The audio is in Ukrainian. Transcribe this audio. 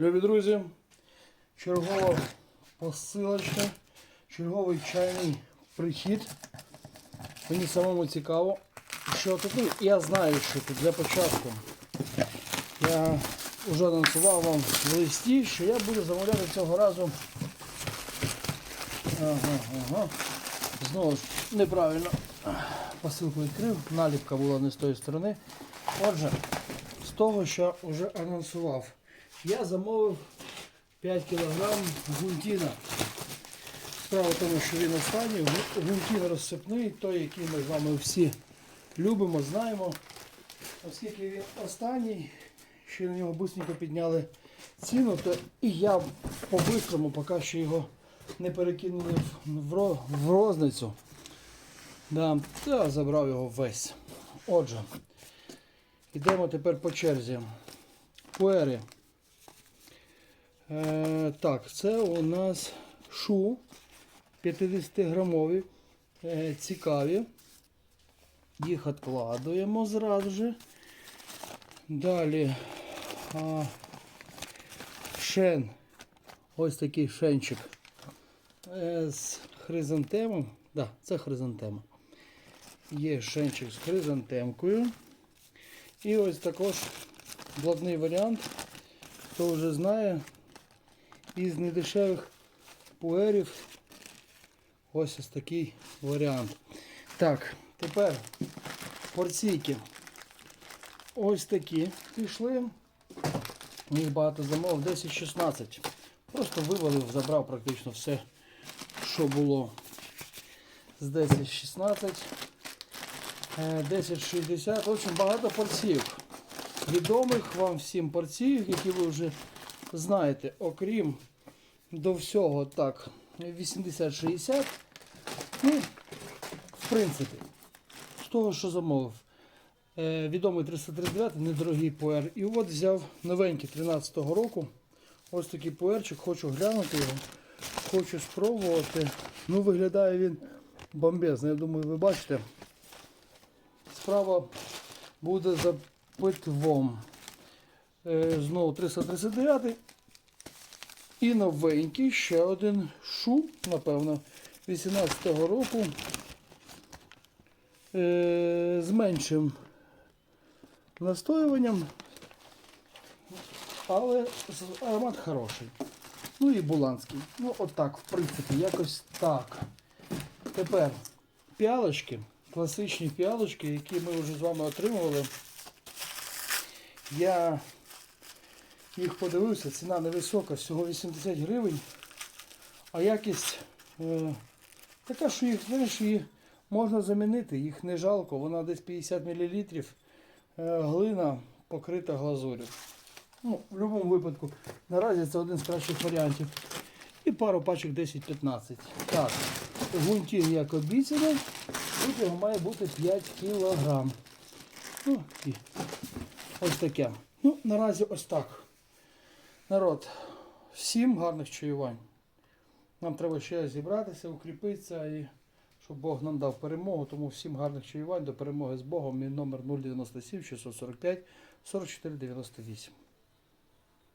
Любі друзі, чергова посилочка, черговий чайний прихід. Мені самому цікаво, що тут. Ну, я знаю, що тут для початку. Я вже анонсував вам в листі, що я буду замовляти цього разу. Ага, ага. Знову ж неправильно посилку відкрив, наліпка була не з тої сторони. Отже, з того, що вже анонсував, я замовив 5 кг гунтіна. Справа в тому, що він останній, гунтін розсипний, той, який ми з вами всі любимо, знаємо. Оскільки він останній, ще на нього быстренько підняли ціну, то і я по-бистрому поки що його не перекинули в, розницю. Да, та забрав його весь. Отже, йдемо тепер по черзі. Пуери. Е, так, це у нас шу 50-грамові. Е, цікаві. Їх відкладуємо зразу же. Далі а, шен. Ось такий шенчик е, з хризантемом. Да, це хризантема. Є шенчик з хризантемкою. І ось також блатний варіант. Хто вже знає, із недешевих пуерів ось ось такий варіант. Так, тепер порційки. Ось такі пішли. Їх багато замовив, 10-16. Просто вивалив, забрав практично все, що було з 10-16. е, 10-60. В общем, багато порційок. Відомих вам всім порційок, які ви вже знаєте, окрім до всього так, 80-60. Ну, в принципі, з того, що замовив. Е, відомий 339, недорогий пуер. І от взяв новенький 13-го року. Ось такий пуерчик, хочу глянути його. Хочу спробувати. Ну, виглядає він бомбезно. Я думаю, ви бачите. Справа буде за питвом. Е, знову 339. І новенький ще один шу, напевно, 18-го року. Е, з меншим настоюванням. Але аромат хороший. Ну і буланський. Ну, отак, в принципі, якось так. Тепер піалочки, класичні піалочки, які ми вже з вами отримували. Я їх подивився, ціна невисока, всього 80 гривень. А якість е, така, що їх, знаєш, її можна замінити, їх не жалко, вона десь 50 мл. Е, глина покрита глазур'ю. Ну, в будь-якому випадку, наразі це один з кращих варіантів. І пару пачок 10-15. Так, гунтін, як обіцяно, тут його має бути 5 кг. Ну, і ось таке. Ну, наразі ось так. Народ, всім гарних чаювань. Нам треба ще зібратися, укріпитися і щоб Бог нам дав перемогу. Тому всім гарних чаювань, до перемоги з Богом. Мій номер 097 645 44 98.